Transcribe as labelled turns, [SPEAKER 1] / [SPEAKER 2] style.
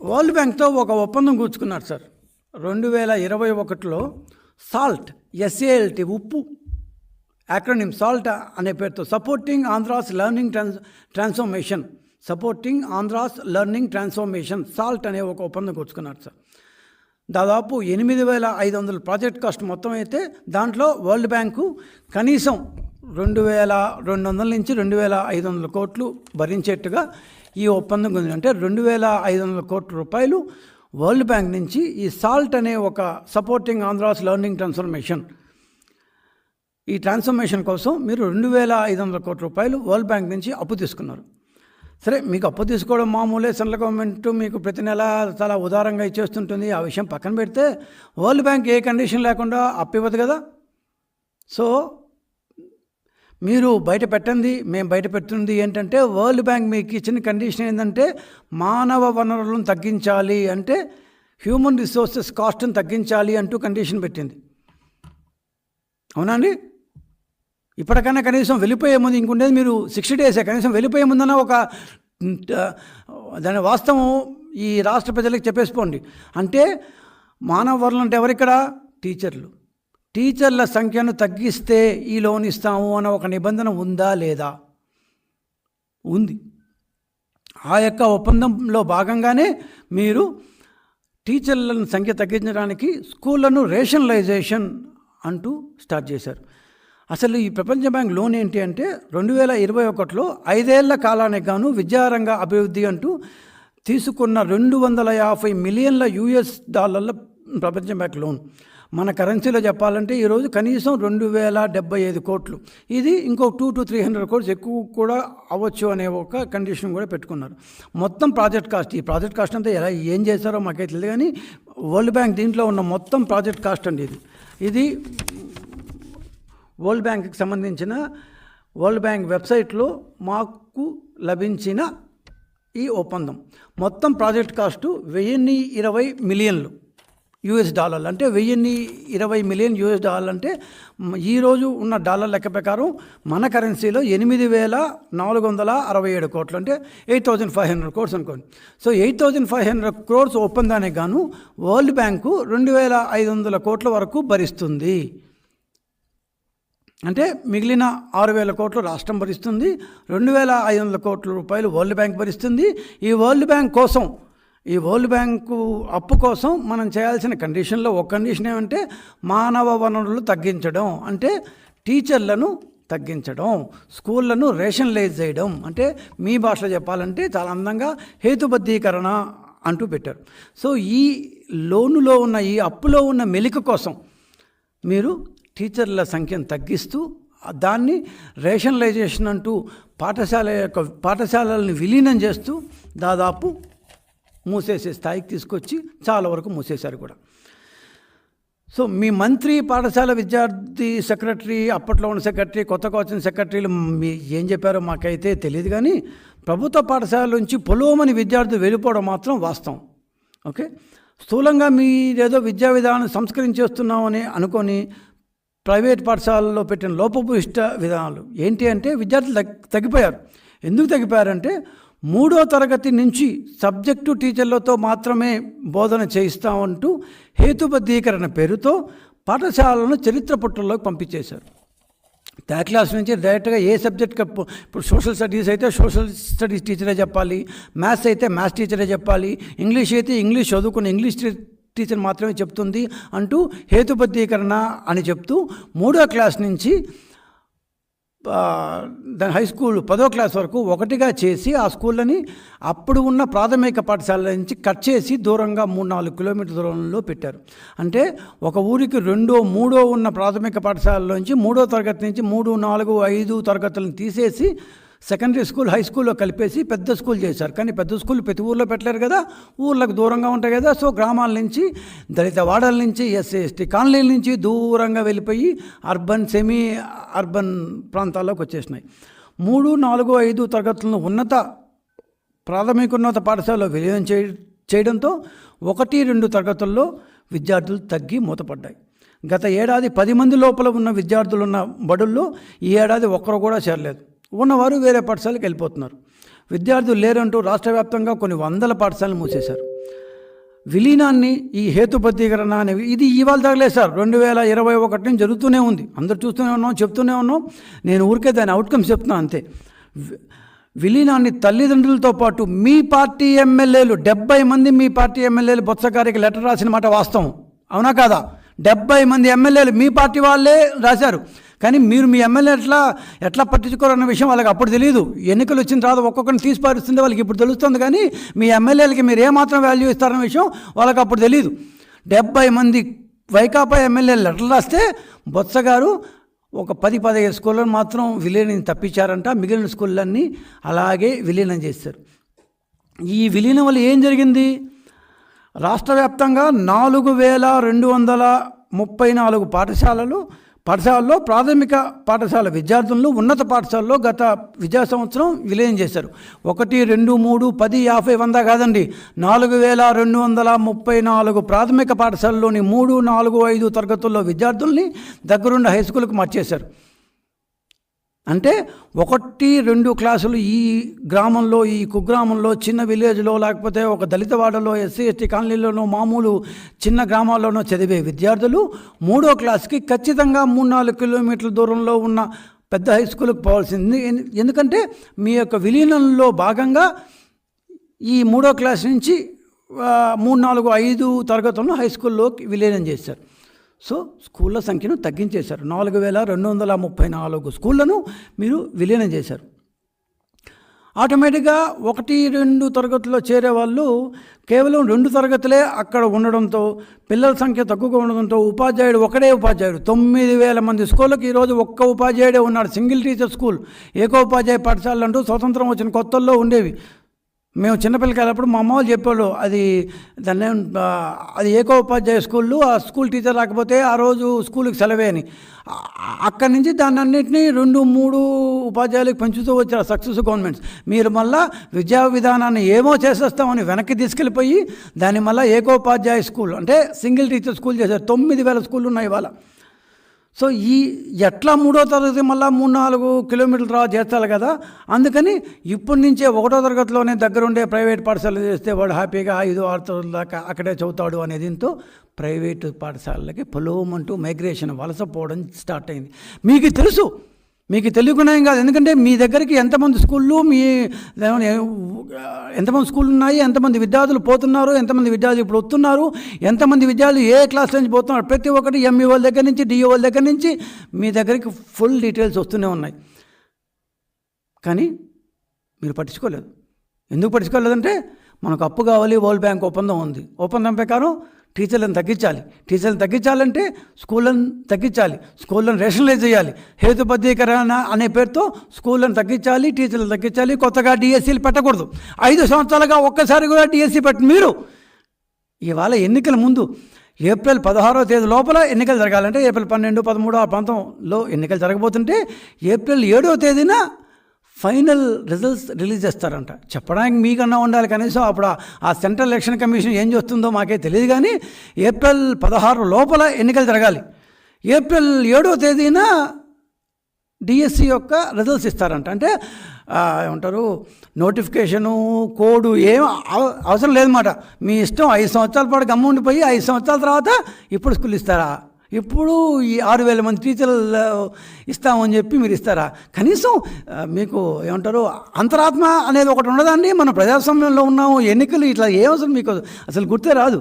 [SPEAKER 1] World బ్యాంక్తో ఒక ఒప్పందం కూర్చుకున్నారు sir. రెండు వేల ఇరవై ఒకటిలో సాల్ట్ ఎస్ఏఎల్టీ ఉప్పు యాక్రోనిమ్ సాల్ట్ అనే పేరుతో supporting Andhra's learning trans transformation supporting Andhra's learning transformation SALT అనే ఒక ఒప్పందం కూర్చుకున్నారు సార్. దాదాపు ఎనిమిది వేల ఐదు వందల ప్రాజెక్ట్ కాస్ట్ మొత్తం అయితే దాంట్లో వరల్డ్ బ్యాంకు కనీసం రెండు వేల రెండు వందల నుంచి రెండు వేల ఐదు వందల కోట్లు భరించేట్టుగా ఈ ఒప్పందం ఉంది అంటే రెండు వేల ఐదు వందల కోట్ల రూపాయలు వరల్డ్ బ్యాంక్ నుంచి ఈ సాల్ట్ అనే ఒక సపోర్టింగ్ ఆంధ్రాస్ లెర్నింగ్ ట్రాన్స్ఫర్మేషన్. ఈ ట్రాన్స్ఫర్మేషన్ కోసం మీరు రెండు వేల ఐదు వందల కోట్ల రూపాయలు వరల్డ్ బ్యాంక్ నుంచి అప్పు తీసుకున్నారు. సరే మీకు అప్పు తీసుకోవడం మామూలే సెంట్రల్ గవర్నమెంట్ మీకు ప్రతి నెల చాలా ఉదారంగా ఇచ్చేస్తుంటుంది. ఆ విషయం పక్కన పెడితే వరల్డ్ బ్యాంక్ ఏ కండిషన్ లేకుండా అప్పు ఇవ్వదు కదా. సో మీరు బయట పెట్టండి మేము బయట పెడుతుంది ఏంటంటే వరల్డ్ బ్యాంక్ మీకు ఇచ్చిన కండిషన్ ఏంటంటే మానవ వనరులను తగ్గించాలి అంటే హ్యూమన్ రిసోర్సెస్ కాస్ట్ని తగ్గించాలి అంటూ కండిషన్ పెట్టింది. అవునండి ఇప్పటికైనా కనీసం వెళ్ళిపోయే ముందు ఇంకుండేది మీరు సిక్స్టీ డేసే కనీసం వెళ్ళిపోయే ముందన ఒక దాని వాస్తవం ఈ రాష్ట్ర ప్రజలకు చెప్పేసుకోండి. అంటే మానవ వనరులు అంటే ఎవరిక్కడ? టీచర్లు టీచర్ల సంఖ్యను తగ్గిస్తే ఈ లోన్ ఇస్తాము అన్న ఒక నిబంధన ఉందా లేదా? ఉంది. ఆ యొక్క ఒప్పందంలో భాగంగానే మీరు టీచర్ల సంఖ్య తగ్గించడానికి స్కూళ్ళను రేషనలైజేషన్ అంటూ స్టార్ట్ చేశారు. అసలు ఈ ప్రపంచ బ్యాంక్ లోన్ ఏంటి అంటే రెండు వేల ఇరవై ఒకటిలో ఐదేళ్ళ కాలానికి గాను విద్యారంగ అభివృద్ధి అంటూ తీసుకున్న రెండు వందల యాభై మిలియన్ల యుఎస్ డాలర్ల ప్రపంచ బ్యాంక్ లోన్. మన కరెన్సీలో చెప్పాలంటే ఈరోజు కనీసం రెండు వేల డెబ్బై ఐదు కోట్లు. ఇది ఇంకో two to three hundred crores ఎక్కువ కూడా అవ్వచ్చు అనే ఒక కండిషన్ కూడా పెట్టుకున్నారు. మొత్తం ప్రాజెక్ట్ కాస్ట్ ఈ ప్రాజెక్ట్ కాస్ట్ అంతా ఎలా ఏం చేశారో మాకైతే తెలియదు కానీ వరల్డ్ బ్యాంక్ దీంట్లో ఉన్న మొత్తం ప్రాజెక్ట్ కాస్ట్ అండి ఇది. ఇది వరల్డ్ బ్యాంక్కి సంబంధించిన వరల్డ్ బ్యాంక్ వెబ్సైట్లో మాకు లభించిన ఈ ఒప్పందం. మొత్తం ప్రాజెక్ట్ కాస్టు వెయ్యిన్ని ఇరవై మిలియన్లు యూఎస్ డాలర్లు. అంటే వెయ్యిన్ని ఇరవై మిలియన్ యూఎస్ డాలర్లు అంటే ఈరోజు ఉన్న డాలర్ లెక్క ప్రకారం మన కరెన్సీలో ఎనిమిది వేల నాలుగు వందల అరవై ఏడు కోట్లు అంటే eight thousand five hundred crores అనుకోండి. So eight thousand five hundred crores ఒప్పందానికి గాను వరల్డ్ బ్యాంకు రెండు వేల ఐదు వందల కోట్ల వరకు భరిస్తుంది. అంటే మిగిలిన ఆరు వేల కోట్లు రాష్ట్రం భరిస్తుంది రెండు వేల ఐదు వందల కోట్ల రూపాయలు వరల్డ్ బ్యాంక్ భరిస్తుంది. ఈ వరల్డ్ బ్యాంక్ కోసం ఈ వరల్డ్ బ్యాంకు అప్పు కోసం మనం చేయాల్సిన కండిషన్లో ఒక కండిషన్ ఏమంటే మానవ వనరులు తగ్గించడం అంటే టీచర్లను తగ్గించడం స్కూళ్ళను రేషనలైజ్ చేయడం అంటే మీ భాషలో చెప్పాలంటే చాలా అందంగా హేతుబద్ధీకరణ అంటూ పెట్టారు. సో ఈ లోనులో ఉన్న ఈ అప్పులో ఉన్న మెలిక కోసం మీరు టీచర్ల సంఖ్యను తగ్గిస్తూ దాన్ని రేషనలైజేషన్ అంటూ పాఠశాల యొక్క పాఠశాలలను విలీనం చేస్తూ దాదాపు మూసేసే స్థాయికి తీసుకొచ్చి చాలా వరకు మూసేశారు కూడా. సో మీ మంత్రి పాఠశాల విద్యార్థి సెక్రటరీ అప్పట్లో ఉన్న సెక్రటరీ కొత్తగా వచ్చిన సెక్రటరీలు మీ ఏం చెప్పారో మాకైతే తెలియదు కానీ ప్రభుత్వ పాఠశాల నుంచి పొలోమని విద్యార్థులు వెళ్ళిపోవడం మాత్రం వాస్తవం. ఓకే? స్థూలంగా మీరేదో విద్యా విధానం సంస్కరించేస్తున్నామని అనుకొని ప్రైవేట్ పాఠశాలలో పెట్టిన లోపభూయిష్ట విధానాలు ఏంటి అంటే విద్యార్థులు తగ్గి తగ్గిపోయారు. ఎందుకు తగ్గిపోయారంటే మూడో తరగతి నుంచి సబ్జెక్టు టీచర్లతో మాత్రమే బోధన చేయిస్తామంటూ హేతుబద్ధీకరణ పేరుతో పాఠశాలను చరిత్ర పుట్టల్లోకి పంపించేశారు. థర్డ్ క్లాస్ నుంచి డైరెక్ట్గా ఏ సబ్జెక్ట్కి ఇప్పుడు సోషల్ స్టడీస్ అయితే సోషల్ స్టడీస్ టీచరే చెప్పాలి మ్యాథ్స్ అయితే మ్యాథ్స్ టీచరే చెప్పాలి ఇంగ్లీష్ అయితే ఇంగ్లీష్ చదువుకున్న ఇంగ్లీష్ టీచర్ మాత్రమే చెప్తుంది అంటూ హేతుబద్ధీకరణ అని చెప్తూ మూడో క్లాస్ నుంచి దాని హై స్కూల్ పదో క్లాస్ వరకు ఒకటిగా చేసి ఆ స్కూళ్ళని అప్పుడు ఉన్న ప్రాథమిక పాఠశాల నుంచి కట్ చేసి దూరంగా మూడు నాలుగు కిలోమీటర్ దూరంలో పెట్టారు. అంటే ఒక ఊరికి రెండో మూడో ఉన్న ప్రాథమిక పాఠశాలలోంచి మూడో తరగతి నుంచి మూడు నాలుగు ఐదు తరగతులను తీసేసి సెకండరీ స్కూల్ హై స్కూల్లో కలిపేసి పెద్ద స్కూల్ చేశారు. కానీ పెద్ద స్కూల్ ప్రతి ఊర్లో పెట్టలేరు కదా. ఊర్లకు దూరంగా ఉంటాయి కదా. సో గ్రామాల నుంచి దళిత వాడల నుంచి ఎస్సీ ఎస్టీ కాలనీల నుంచి దూరంగా వెళ్ళిపోయి అర్బన్ సెమీ అర్బన్ ప్రాంతాల్లోకి వచ్చేసినాయి. మూడు నాలుగు ఐదు తరగతులను ఉన్నత ప్రాథమికోన్నత పాఠశాలలో విలీనం చేయ చేయడంతో ఒకటి రెండు తరగతుల్లో విద్యార్థులు తగ్గి మూతపడ్డాయి. గత ఏడాది పది మంది లోపల ఉన్న విద్యార్థులు ఉన్న బడుల్లో ఈ ఏడాది ఒక్కరు కూడా చేరలేదు. ఉన్నవారు వేరే పాఠశాలకు వెళ్ళిపోతున్నారు. విద్యార్థులు లేరంటూ రాష్ట్ర వ్యాప్తంగా కొన్ని వందల పాఠశాలలు మూసేశారు. విలీనాన్ని ఈ హేతుబద్ధీకరణ అనేవి ఇది ఇవాళ తగలే సార్. రెండు వేల ఇరవై ఒకటి నుంచి జరుగుతూనే ఉంది. అందరు చూస్తూనే ఉన్నాం చెప్తూనే ఉన్నాం. నేను ఊరికే దాని అవుట్కమ్స్ చెప్తున్నాను అంతే. విలీనాన్ని తల్లిదండ్రులతో పాటు మీ పార్టీ ఎమ్మెల్యేలు డెబ్బై మంది మీ పార్టీ ఎమ్మెల్యేలు బొత్సగారికి లెటర్ రాసిన మాట వాస్తవం. అవునా కాదా? డెబ్బై మంది ఎమ్మెల్యేలు మీ పార్టీ వాళ్ళే రాశారు. కానీ మీరు మీ ఎమ్మెల్యే ఎట్లా ఎట్లా పట్టించుకోరన్న విషయం వాళ్ళకి అప్పుడు తెలియదు ఎన్నికలు వచ్చిన తర్వాత ఒక్కొక్కరిని తీసి పారుస్తుంది వాళ్ళకి ఇప్పుడు తెలుస్తుంది కానీ మీ ఎమ్మెల్యేలకి మీరు ఏమాత్రం వాల్యూ ఇస్తారన్న విషయం వాళ్ళకి అప్పుడు తెలియదు డెబ్బై మంది వైకాపా ఎమ్మెల్యేలు లెటర్లు రాస్తే బొత్స గారు ఒక పది పదిహేను స్కూళ్ళను మాత్రం విలీనం తప్పించారంట. మిగిలిన స్కూళ్ళన్నీ అలాగే విలీనం చేశారు. ఈ విలీనం వల్ల ఏం జరిగింది? రాష్ట్ర వ్యాప్తంగా నాలుగు వేల రెండు వందల ముప్పై నాలుగు పాఠశాలలు పాఠశాలలో ప్రాథమిక పాఠశాల విద్యార్థులను ఉన్నత పాఠశాలలో గత విద్యా సంవత్సరం విలీనం చేశారు. ఒకటి రెండు మూడు పది యాభై వంద కాదండి. నాలుగు వేల రెండు వందల ముప్పై నాలుగు ప్రాథమిక పాఠశాలలోని మూడు నాలుగు ఐదు తరగతుల్లో విద్యార్థుల్ని దగ్గరుండి హై స్కూల్కి మార్చేశారు. అంటే ఒకటి రెండు క్లాసులు ఈ గ్రామంలో ఈ కుగ్రామంలో చిన్న విలేజ్లో లేకపోతే ఒక దళిత వాడలో ఎస్సీ ఎస్టీ కాలనీలోనో మామూలు చిన్న గ్రామాల్లోనో చదివే విద్యార్థులు మూడో క్లాస్కి ఖచ్చితంగా మూడు నాలుగు కిలోమీటర్ల దూరంలో ఉన్న పెద్ద హై స్కూల్కి పోవాల్సింది. ఎందు- ఎందుకంటే మీ యొక్క విలీనంలో భాగంగా ఈ మూడో క్లాస్ నుంచి మూడు నాలుగు ఐదు తరగతులను హై స్కూల్లోకి విలీనం చేశారు. సో స్కూళ్ళ సంఖ్యను తగ్గించేశారు. నాలుగు వేల రెండు వందల ముప్పై నాలుగు స్కూళ్ళను మీరు విలీనం చేశారు. ఆటోమేటిక్గా ఒకటి రెండు తరగతుల్లో చేరే వాళ్ళు కేవలం రెండు తరగతులే అక్కడ ఉండడంతో పిల్లల సంఖ్య తక్కువగా ఉండడంతో ఉపాధ్యాయుడు ఒకడే ఉపాధ్యాయుడు. తొమ్మిది వేల మంది స్కూళ్ళకి ఈరోజు ఒక్క ఉపాధ్యాయుడే ఉన్నాడు. సింగిల్ టీచర్ స్కూల్ ఏకోపాధ్యాయ పాఠశాలలు అంటూ స్వతంత్రం వచ్చిన కొత్తల్లో ఉండేవి. మేము చిన్నపిల్లకాయలప్పుడు మా అమ్మ వాళ్ళు చెప్పేవాళ్ళు అది దాన్ని అది ఏకోపాధ్యాయ స్కూల్లో ఆ స్కూల్ టీచర్ రాకపోతే ఆ రోజు స్కూల్కి సెలవే అని. అక్కడి నుంచి దాన్ని అన్నింటినీ రెండు మూడు ఉపాధ్యాయులకు పెంచుతూ వచ్చారు సక్సెస్ గవర్నమెంట్స్. మీరు మళ్ళా విద్యా విధానాన్ని ఏమో చేసేస్తామని వెనక్కి తీసుకెళ్ళిపోయి దాన్ని మళ్ళీ ఏకోపాధ్యాయ స్కూల్ అంటే సింగిల్ టీచర్ స్కూల్ చేశారు. తొమ్మిది వేల స్కూళ్ళు ఉన్నాయి ఇవాళ. సో ఈ ఎట్లా మూడో తరగతి మళ్ళీ మూడు నాలుగు కిలోమీటర్లు తర్వాత చేస్తారు కదా? అందుకని ఇప్పటి నుంచే ఒకటో తరగతిలోనే దగ్గరుండే ప్రైవేట్ పాఠశాల చేస్తే వాడు హ్యాపీగా ఐదు ఆరు తరగతుల దాకా అక్కడే చదువుతాడు అనే దీంతో ప్రైవేటు పాఠశాలలకి పొలవమంటూ మైగ్రేషన్ వలస పోవడం స్టార్ట్ అయింది. మీకు తెలుసు మీకు తెలియకుండా ఏం కాదు. ఎందుకంటే మీ దగ్గరికి ఎంతమంది స్కూళ్ళు మీ ఎంతమంది స్కూళ్ళు ఉన్నాయి ఎంతమంది విద్యార్థులు పోతున్నారు ఎంతమంది విద్యార్థులు ఇప్పుడు వస్తున్నారు ఎంతమంది విద్యార్థులు ఏ క్లాస్ నుంచి పోతున్నారు ప్రతి ఒక్కటి ఎంఈ వాళ్ళ దగ్గర నుంచి డిఓ వాళ్ళ దగ్గర నుంచి మీ దగ్గరికి ఫుల్ డీటెయిల్స్ వస్తూనే ఉన్నాయి. కానీ మీరు పట్టించుకోలేదు. ఎందుకు పట్టించుకోలేదంటే మనకు అప్పు కావాలి వరల్డ్ బ్యాంక్ ఒప్పందం ఉంది. ఒప్పందం ప్రకారం టీచర్లను తగ్గించాలి. టీచర్లను తగ్గించాలంటే స్కూళ్ళను తగ్గించాలి. స్కూళ్ళను రేషనలైజ్ చేయాలి. హేతుబద్ధీకరణ అనే పేరుతో స్కూళ్ళను తగ్గించాలి టీచర్లను తగ్గించాలి కొత్తగా డిఎస్సీలు పెట్టకూడదు. ఐదు సంవత్సరాలుగా ఒక్కసారి కూడా డిఎస్సీ పెట్టి మీరు ఇవాళ ఎన్నికల ముందు ఏప్రిల్ పదహారో తేదీ లోపల ఎన్నికలు జరగాలంటే ఏప్రిల్ పన్నెండు పదమూడు ఆ ప్రాంతంలో ఎన్నికలు జరగబోతుంటే ఏప్రిల్ ఏడో తేదీన ఫైనల్ రిజల్ట్స్ రిలీజ్ చేస్తారంట. చెప్పడానికి మీకన్నా ఉండాలి కనీసం అప్పుడు ఆ- సెంట్రల్ ఎలక్షన్ కమిషన్ ఏం చేస్తుందో మాకే తెలియదు కానీ ఏప్రిల్ పదహారు లోపల ఎన్నికలు జరగాలి. ఏప్రిల్ ఏడో తేదీన డిఎస్సి యొక్క రిజల్ట్స్ ఇస్తారంట. అంటే ఏమంటారు నోటిఫికేషను కోడు ఏం అవ- అవసరం లేదన్నమాట. మీ ఇష్టం ఐదు సంవత్సరాల పాటు గమ్మ ఉండిపోయి ఐదు సంవత్సరాల తర్వాత ఇప్పుడు స్కూల్ ఇస్తారా? ఇప్పుడు ఈ ఆరు వేల మంది టీచర్లు ఇస్తామని చెప్పి మీరు ఇస్తారా? కనీసం మీకు ఏమంటారు అంతరాత్మ అనేది ఒకటి ఉండదండి మనం ప్రజాస్వామ్యంలో ఉన్నాము ఎన్నికలు ఇట్లా ఏం అసలు మీకు? అసలు గుర్తే రాదు.